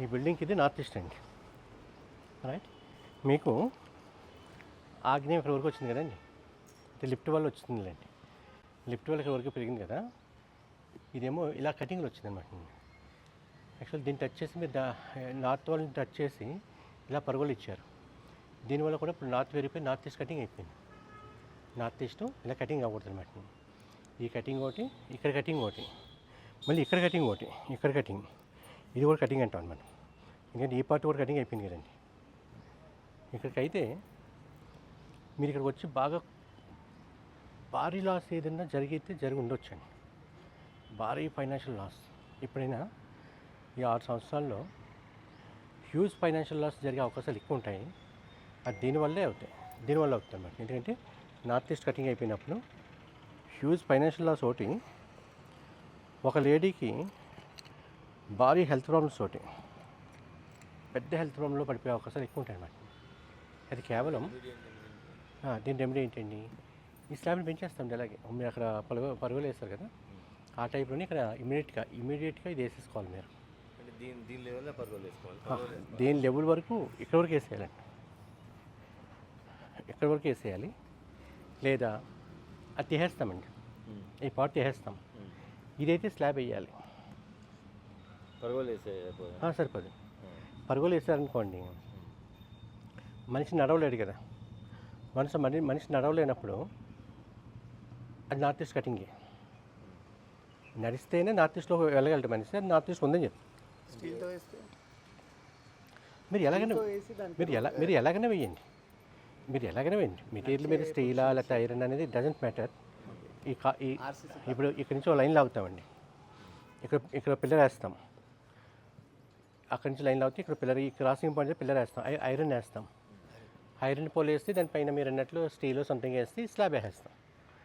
ఈ బిల్డింగ్కి ఇది నార్త్ ఈస్ట్ అండి. రైట్ మీకు ఆగ్నేయం ఇక్కడ వరకు వచ్చింది కదండి. అంటే లిఫ్ట్ వల్ల వచ్చిందిలేండి. లిఫ్ట్ వల్ల ఇక్కడ వరకు పెరిగింది కదా. ఇదేమో ఇలా కటింగ్లో వచ్చింది అనమాట యాక్చువల్ దీన్ని టచ్ చేసి మీరు దా- నార్త్ వాళ్ళని టచ్ చేసి ఇలా పరుగులు ఇచ్చారు. దీనివల్ల కూడా ఇప్పుడు నార్త్ పెరిగిపోయి నార్త్ ఈస్ట్ కటింగ్ అయిపోయింది. నార్త్ ఈస్ట్ ఇలా కటింగ్ అవ్వకూడదు అనమాట ఈ కటింగ్ ఒకటి ఇక్కడ కటింగ్ ఒకటి మళ్ళీ ఇక్కడ కటింగ్ ఒకటి ఇక్కడ కటింగ్ ఇది కూడా కటింగ్ అంటాం మనం ఎందుకంటే ఈ పార్ట్ కూడా కటింగ్ అయిపోయింది కదండి. ఇక్కడికైతే మీరు ఇక్కడికి వచ్చి బాగా భారీ లాస్ ఏదైనా జరిగితే జరిగి ఉండొచ్చండి. భారీ ఫైనాన్షియల్ లాస్ ఎప్పుడైనా ఈ ఆరు సంవత్సరాల్లో హ్యూజ్ ఫైనాన్షియల్ లాస్ జరిగే అవకాశాలు ఎక్కువ ఉంటాయి. అది దీనివల్లే అవుతాయి. దీనివల్ల అవుతుంది అన్నమాట. ఎందుకంటే నార్త్ ఈస్ట్ కటింగ్ అయిపోయినప్పుడు హ్యూజ్ ఫైనాన్షియల్ లాస్ ఒకటి ఒక లేడీకి భారీ హెల్త్ ప్రాబ్లమ్స్ తోటి పెద్ద హెల్త్ ప్రాబ్లంలో పడిపోయే అవకాశాలు ఎక్కువ ఉంటాయి అన్నమాట. అది కేవలం దీని రెమెడీ ఏంటండి? ఈ స్లాబ్ని పెంచేస్తాం అలాగే. మీరు అక్కడ పరుగు పరుగులు వేస్తారు కదా? ఆ టైప్లోనే ఇక్కడ ఇమీడియట్గా ఇమీడియట్గా ఇది వేసేసుకోవాలి మీరు. దీని దీని లెవెల్లో పరుగులు వేసుకోవాలి. దీని లెవెల్ వరకు ఇక్కడ వరకు వేసేయాలండి. ఇక్కడ వరకు వేసేయాలి. లేదా అది తీసేస్తామండి. ఈ పార్ట్ తీసేస్తాం. ఇదైతే స్లాబ్ వేయాలి. సరిపోదు. పరుగులు వేసారనుకోండి మనిషి నడవలేడు కదా. మనిషి మని మనిషి నడవలేనప్పుడు అది నార్త్ ఈస్ట్ కటింగే. నడిస్తేనే నార్త్ ఈస్ట్లో వెళ్ళగలడు మనిషి అది నార్త్ ఈస్ట్ ఉందని చెప్పి. మీరు ఎలాగైనా మీరు ఎలా మీరు ఎలాగైనా వేయండి. మీరు ఎలాగైనా వేయండి. మెటీరియల్ మీద స్టీలా లేకపోతే ఐరన్ అనేది డజంట్ మ్యాటర్. ఈ కా ఈ ఆర్సీసీ ఇప్పుడు ఇక్కడ నుంచి ఒక లైన్ లాగుతామండి. ఇక్కడ ఇక్కడ పిల్లర్ వేస్తాం. అక్కడి నుంచి లైన్ లాగితే ఇక్కడ పిల్లర్ ఈ క్రాసింగ్ పాయింట్ పిల్లర్ వేస్తాం. ఐరన్ వేస్తాం. ఐరన్ పోల్ వేస్తే దానిపైన మీరు అన్నట్లు స్టీల్ సంథింగ్ వేస్తే స్లాబ్ వేసేస్తాం.